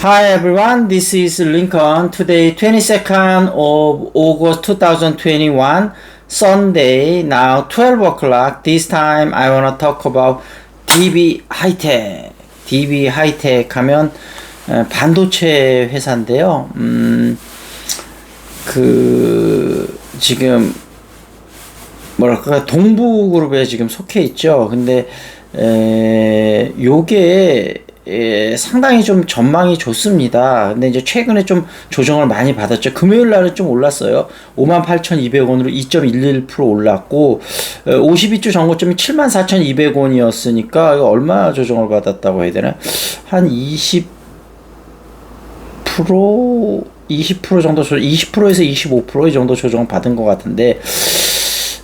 Hi everyone, this is Lincoln. Today, 22nd of August 2021, Sunday, now 12 o'clock. This time I want to talk about DB 하이텍. DB 하이텍 하면 어, 반도체 회사인데요. 음, 그, 지금 뭐랄까 동부그룹에 지금 속해 있죠. 근데 에, 요게 에, 상당히 좀 전망이 좋습니다. 근데 이제 최근에 좀 조정을 많이 받았죠. 금요일 날은 좀 올랐어요. 58,200원으로 2.11% 올랐고 에, 52주 전고점이 74,200원이었으니까 이거 얼마 조정을 받았다고 해야 되나? 한 20 20% 정도 조 20%에서 25%이 정도 조정을 받은 것 같은데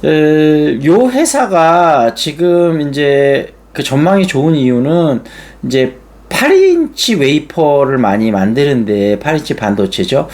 에, 요 회사가 지금 이제 그 전망이 좋은 이유는 이제 8인치 웨이퍼를 많이 만드는데 8인치 반도체죠.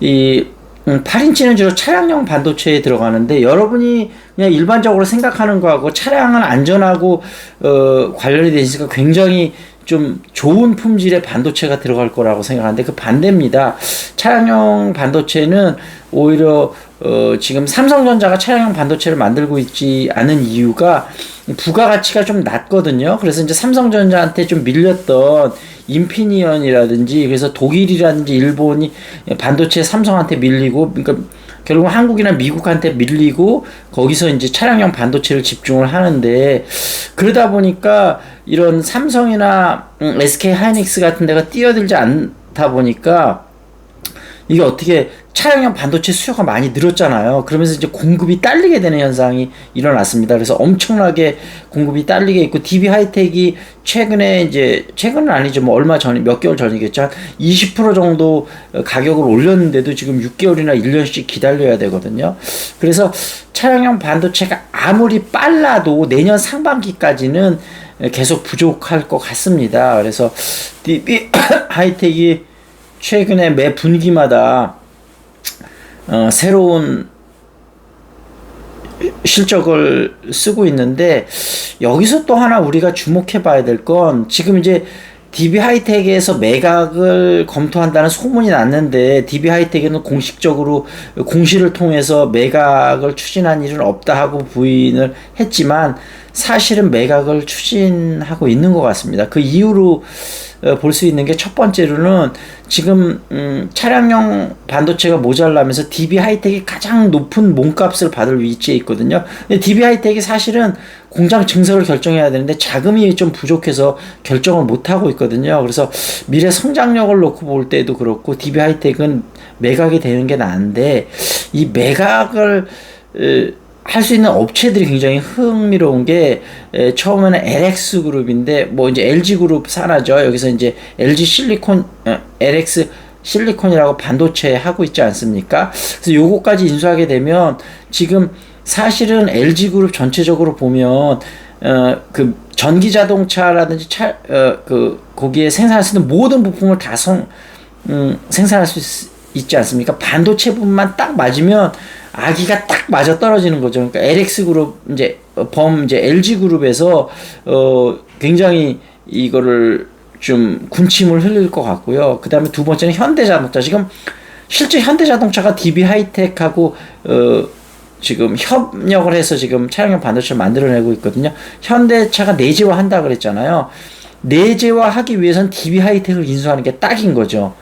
이 음, 8인치는 주로 차량용 반도체에 들어가는데 여러분이 그냥 일반적으로 생각하는 거하고 차량은 안전하고 어, 관련이 돼 있으니까 굉장히 좀 좋은 품질의 반도체가 들어갈 거라고 생각하는데 그 반대입니다. 차량용 반도체는 오히려 어, 지금 삼성전자가 차량용 반도체를 만들고 있지 않은 이유가 부가가치가 좀 낮거든요. 그래서 이제 삼성전자한테 좀 밀렸던 인피니언이라든지 그래서 독일이라든지 일본이 반도체 삼성한테 밀리고 그러니까 결국 한국이나 미국한테 밀리고 거기서 이제 차량용 반도체를 집중을 하는데 그러다 보니까 이런 삼성이나 SK 하이닉스 같은 데가 뛰어들지 않다 보니까 이게 어떻게 차량용 반도체 수요가 많이 늘었잖아요. 그러면서 이제 공급이 딸리게 되는 현상이 일어났습니다. 그래서 엄청나게 공급이 딸리게 있고 DB 하이텍이 최근에 이제 최근은 아니죠. 뭐 얼마 전, 몇 개월 전이겠죠. 한 20% 정도 가격을 올렸는데도 지금 6개월이나 1년씩 기다려야 되거든요. 그래서 차량용 반도체가 아무리 빨라도 내년 상반기까지는 계속 부족할 것 같습니다. 그래서 DB 하이텍이 최근에 매 분기마다 어, 새로운 실적을 쓰고 있는데 여기서 또 하나 우리가 주목해 봐야 될 건 지금 이제 DB 하이텍에서 매각을 검토한다는 소문이 났는데 DB 하이텍에는 공식적으로 공시를 통해서 매각을 추진한 일은 없다 하고 부인을 했지만 사실은 매각을 추진하고 있는 것 같습니다. 그 이유로 어, 볼수 있는 게 첫 번째로는 지금 음, 차량용 반도체가 모자라면서 DB 하이텍이 가장 높은 몸값을 받을 위치에 있거든요. 근데 DB 하이텍이 사실은 공장 증설을 결정해야 되는데 자금이 좀 부족해서 결정을 못 하고 있거든요. 그래서 미래 성장력을 놓고 볼 때도 그렇고 DB 하이텍은 매각이 되는 게 나은데 이 매각을 으, 할 수 있는 업체들이 굉장히 흥미로운 게 에, 처음에는 LX 그룹인데 뭐 이제 LG 그룹 산하죠. 여기서 이제 LG 실리콘 어, LX 실리콘이라고 반도체 하고 있지 않습니까? 그래서 요거까지 인수하게 되면 지금 사실은 LG 그룹 전체적으로 보면 어그 전기 자동차라든지 차어그 거기에 생산할 수 있는 모든 부품을 다 성, 음, 생산할 수 있, 있지 않습니까? 반도체 부분만 딱 맞으면 아기가 딱 맞아 떨어지는 거죠. 그러니까 LX 그룹 이제 범 이제 LG 그룹에서 어 굉장히 이거를 좀 군침을 흘릴 것 같고요. 그 다음에 두 번째는 현대자동차. 지금 실제 현대자동차가 DB 하이텍하고 어 지금 협력을 해서 지금 차량용 반도체를 만들어내고 있거든요. 현대차가 내재화 한다 그랬잖아요. 내재화 하기 위해선 DB 하이텍을 인수하는 게 딱인 거죠.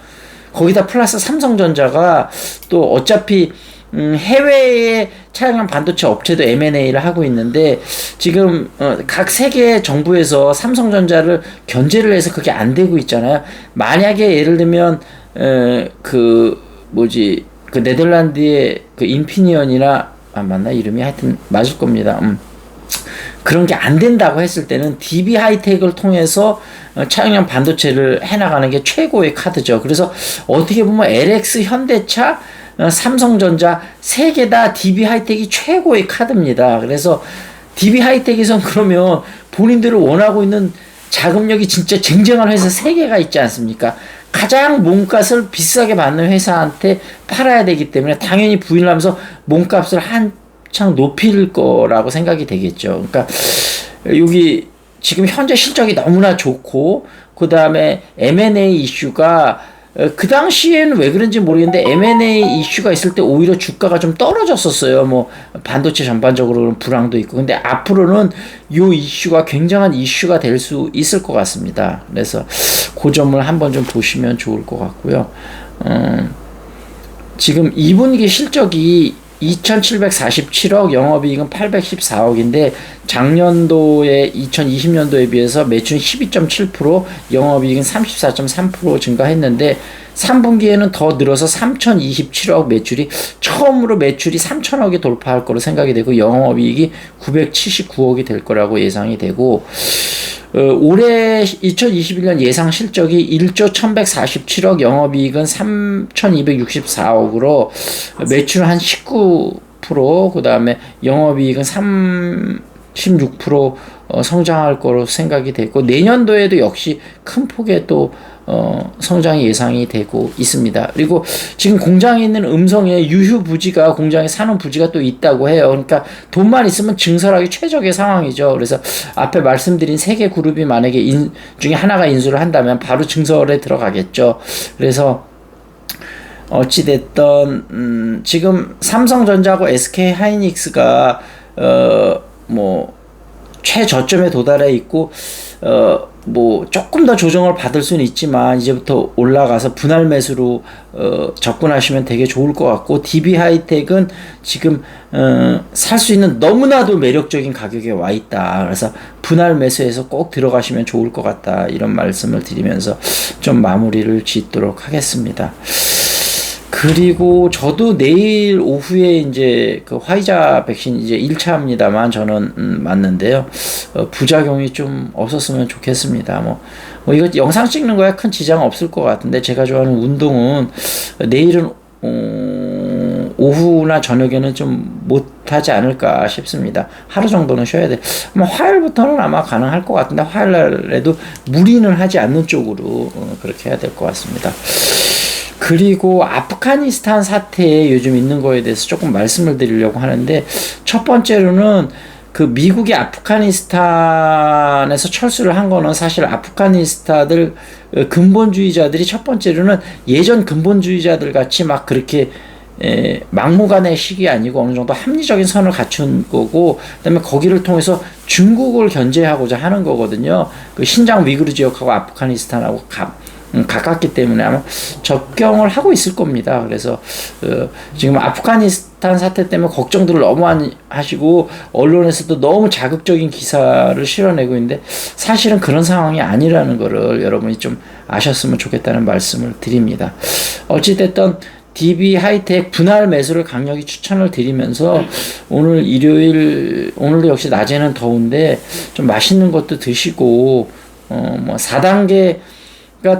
거기다 플러스 삼성전자가 또 어차피 음, 해외의 차량용 반도체 업체도 M&A를 하고 있는데 지금 어, 각 세계 정부에서 삼성전자를 견제를 해서 그게 안 되고 있잖아요. 만약에 예를 들면 어, 그 뭐지 그 네덜란드의 그 인피니언이나 아 맞나 이름이 하여튼 맞을 겁니다. 음. 그런 게 안 된다고 했을 때는 DB 하이텍을 통해서 어, 차량용 반도체를 해나가는 게 최고의 카드죠. 그래서 어떻게 보면 LX 현대차 어, 삼성전자 세 개 다 DB 하이텍이 최고의 카드입니다. 그래서 DB 하이텍에선 그러면 본인들을 원하고 있는 자금력이 진짜 쟁쟁한 회사 세 개가 있지 않습니까? 가장 몸값을 비싸게 받는 회사한테 팔아야 되기 때문에 당연히 부인을 하면서 몸값을 한창 높일 거라고 생각이 되겠죠. 그러니까 여기 지금 현재 실적이 너무나 좋고 그 다음에 M&A 이슈가 어, 그 당시에는 왜 그런지 모르겠는데 M&A 이슈가 있을 때 오히려 주가가 좀 떨어졌었어요. 뭐 반도체 전반적으로는 불황도 있고. 근데 앞으로는 요 이슈가 굉장한 이슈가 될 수 있을 것 같습니다. 그래서 그 점을 한번 좀 보시면 좋을 것 같고요. 음, 지금 2분기 실적이 2,747억, 영업이익은 814억인데 작년도에 2020년도에 비해서 매출은 12.7%, 영업이익은 34.3% 증가했는데 3분기에는 더 늘어서 3,027억 매출이 처음으로 매출이 3,000억이 돌파할 거로 생각이 되고 영업이익이 979억이 될 거라고 예상이 되고 어, 올해 2021년 예상 실적이 1조 1147억, 영업이익은 3264억으로 매출 한 19%, 그 다음에 영업이익은 36% 어, 성장할 거로 생각이 되고 내년도에도 역시 큰 폭의 또 어, 성장이 예상이 되고 있습니다. 그리고 지금 공장에 있는 음성에 유휴 부지가 공장에 사는 부지가 또 있다고 해요. 그러니까 돈만 있으면 증설하기 최적의 상황이죠. 그래서 앞에 말씀드린 세 개 그룹이 만약에 인, 중에 하나가 인수를 한다면 바로 증설에 들어가겠죠. 그래서 어찌됐던 음, 지금 삼성전자하고 SK 하이닉스가 어 뭐 최저점에 도달해 있고 어 뭐 조금 더 조정을 받을 수는 있지만 이제부터 올라가서 분할 매수로 어 접근하시면 되게 좋을 것 같고 DB 하이텍은 지금 어 살 수 있는 너무나도 매력적인 가격에 와 있다. 그래서 분할 매수해서 꼭 들어가시면 좋을 것 같다. 이런 말씀을 드리면서 좀 마무리를 짓도록 하겠습니다. 그리고 저도 내일 오후에 이제 그 화이자 백신 이제 1차입니다만 저는 음, 맞는데요. 어, 부작용이 좀 없었으면 좋겠습니다. 뭐, 뭐 이거 영상 찍는 거에 큰 지장 없을 것 같은데 제가 좋아하는 운동은 내일은 어, 오후나 저녁에는 좀 못하지 않을까 싶습니다. 하루 정도는 쉬어야 돼. 아마 화요일부터는 아마 가능할 것 같은데 화요일날에도 무리는 하지 않는 쪽으로 어, 그렇게 해야 될 것 같습니다. 그리고 아프가니스탄 사태에 요즘 있는 거에 대해서 조금 말씀을 드리려고 하는데 첫 번째로는 그 미국이 아프가니스탄에서 철수를 한 거는 사실 아프가니스탄들 어, 근본주의자들이 첫 번째로는 예전 근본주의자들 같이 막 그렇게 에, 막무가내 식이 아니고 어느 정도 합리적인 선을 갖춘 거고 그다음에 거기를 통해서 중국을 견제하고자 하는 거거든요. 그 신장 위구르 지역하고 아프가니스탄하고 가, 음, 가깝기 때문에 아마 접경을 하고 있을 겁니다. 그래서 어, 지금 아프가니스탄 사태 때문에 걱정들을 너무 하시고 언론에서도 너무 자극적인 기사를 실어내고 있는데 사실은 그런 상황이 아니라는 것을 여러분이 좀 아셨으면 좋겠다는 말씀을 드립니다. 어찌됐든 DB 하이텍 분할 매수를 강력히 추천을 드리면서 오늘 일요일 오늘도 역시 낮에는 더운데 좀 맛있는 것도 드시고 어뭐 4단계 그러니까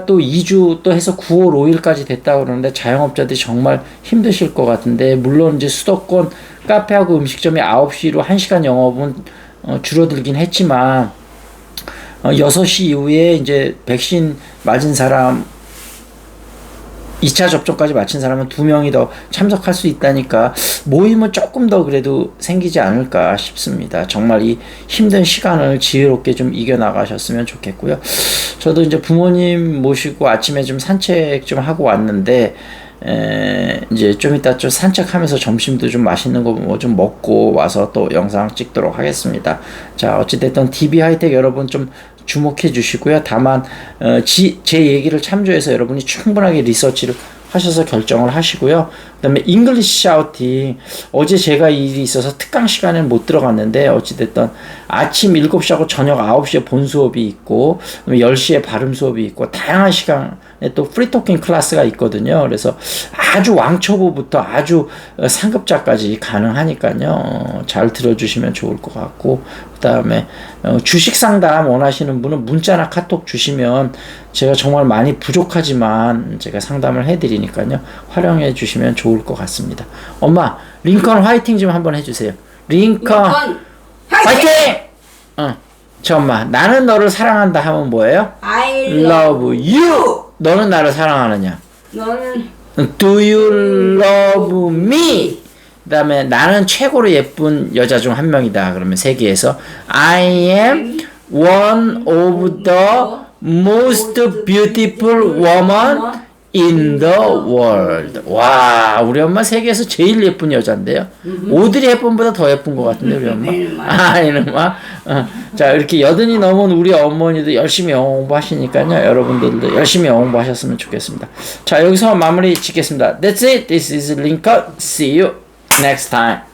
또 2주 또 해서 9월 5일까지 됐다고 그러는데 자영업자들이 정말 힘드실 것 같은데 물론 이제 수도권 카페하고 음식점이 9시로 1시간 영업은 어, 줄어들긴 했지만 어, 6시 이후에 이제 백신 맞은 사람 2차 접종까지 마친 사람은 두 명이 더 참석할 수 있다니까 모임은 조금 더 그래도 생기지 않을까 싶습니다. 정말 이 힘든 시간을 지혜롭게 좀 이겨나가셨으면 좋겠고요. 저도 이제 부모님 모시고 아침에 좀 산책 좀 하고 왔는데 에, 이제 좀 이따 좀 산책하면서 점심도 좀 맛있는 거 뭐 좀 먹고 와서 또 영상 찍도록 하겠습니다. 자, 어찌됐든 DB 하이텍 여러분 좀 주목해 주시고요. 다만 어, 지, 제 얘기를 참조해서 여러분이 충분하게 리서치를 하셔서 결정을 하시고요. 그다음에 잉글리시 샤우팅 어제 제가 일이 있어서 특강 시간에 못 들어갔는데 어찌됐든 아침 7시하고 저녁 9시에 본 수업이 있고 10시에 발음 수업이 있고 다양한 시간에 또 프리토킹 클래스가 있거든요. 그래서 아주 왕초보부터 아주 상급자까지 가능하니까요. 어, 잘 들어주시면 좋을 것 같고 그다음에 어, 주식 상담 원하시는 분은 문자나 카톡 주시면 제가 정말 많이 부족하지만 제가 상담을 해드리니까요. 활용해 주시면 좋을 것 같습니다. 엄마 링컨 화이팅 좀 한번 해주세요. 링컨 링컨 화이팅! 응. 저 엄마 나는 너를 사랑한다 하면 뭐예요? I Love you. 너는 나를 사랑하느냐? 너는 Do you love me? 그 다음에 나는 최고로 예쁜 여자 중 한 명이다. 그러면 세계에서 I am one of the most beautiful woman in the world. 와, 우리 엄마 세계에서 제일 예쁜 여잔데요. 오드리 헵번보다 더 예쁜 것 같은데 우리 엄마. 아, 이놈아. 어. 자, 이렇게 여든이 넘은 우리 어머니도 열심히 영어 공부하시니까요. 여러분들도 열심히 영어 공부하셨으면 좋겠습니다. 자, 여기서 마무리 짓겠습니다. That's it. This is Lincoln. See you next time.